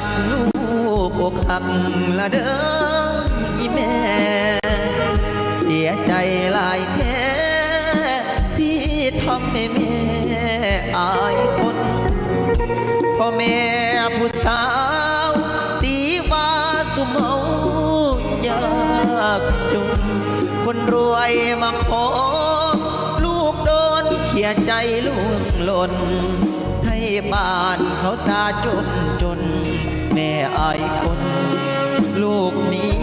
กลูกอกหักละเด้ออีแม่ เสียใจหลายแท้ที่ทำให้แม่อายคนพ่อแม่ผู้สาวตีว่าสุมเมายากจุนคนรวยมาขอลูกโดนเขียใจล่วงหล่น บ้านเขาสาจนจน แม่อายคน ลูกนี้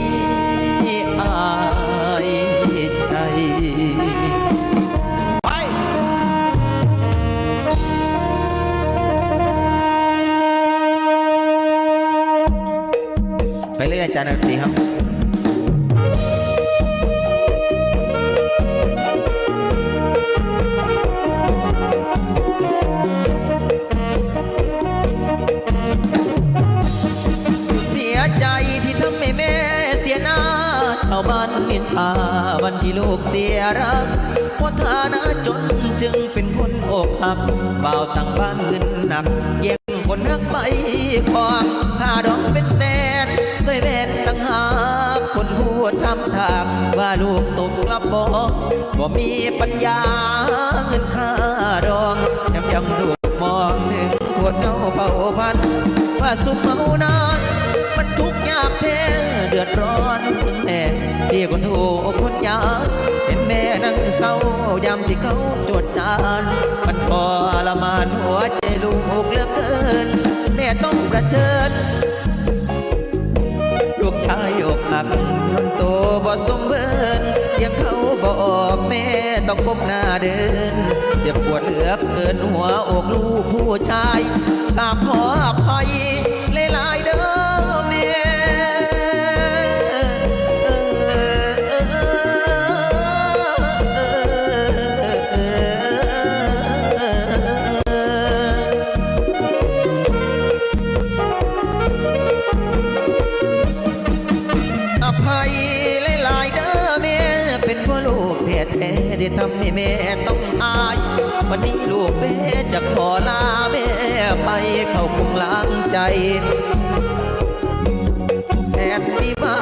อายใจไปเรื่อยอาจารย์ดนตรีครับ ใจที่ทำให้แม่เสียหน้าชาวบ้านนินทาวันที่ลูกเสียรักเพราะฐานะจนจึงเป็นคนอกหักเบาวต่างบ้านเงินหนักแย่งคนหักไปควงค่าดอกเป็นแสนสวยแวนต่างหากคนพูดทำทางว่าลูกตกกลับบอกบ่มีปัญญาเงินค่าดองแถมยังถูกมองถึงคนเงาเป่าพันว่าสุขเมานานมัน ทุกข์ยากแท้เดือดร้อนถึงแม่ที่คนถูกคนยากเห็นแม่นั่งเศร้ายามที่เขาจดจานมันทรมานหัวใจลูกเหลือเกิน แม่ต้องประเชิญลูกชายอกหักมันโตบ่สมเบินยังเขาบอกแม่ต้องก้มหน้าเดิน เจ็บปวดเหลือเกินหัวอกลูกผู้ชายกราบขอ ท้ๆที่ทำให้แม่ต้องอาย วันนี้ลูกแม่จะขอลาแม่ไปเข้าคงล้างใจแทนที่มา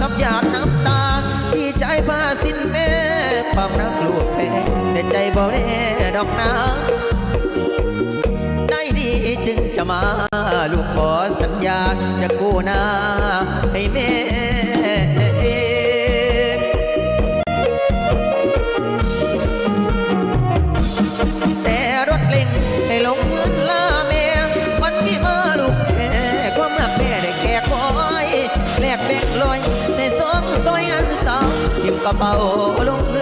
สับหยาดน้ำตา ที่ใจพาสิ้นแม่ความรักลูกแม่แต่ใจบ่แน่ดอกนาได้ดีจึงจะมา ลูกขอสัญญาจะกู้หน้าให้แม่ ลอยในซองซอยอันสาวยิ้มกระเป๋าลงเงิ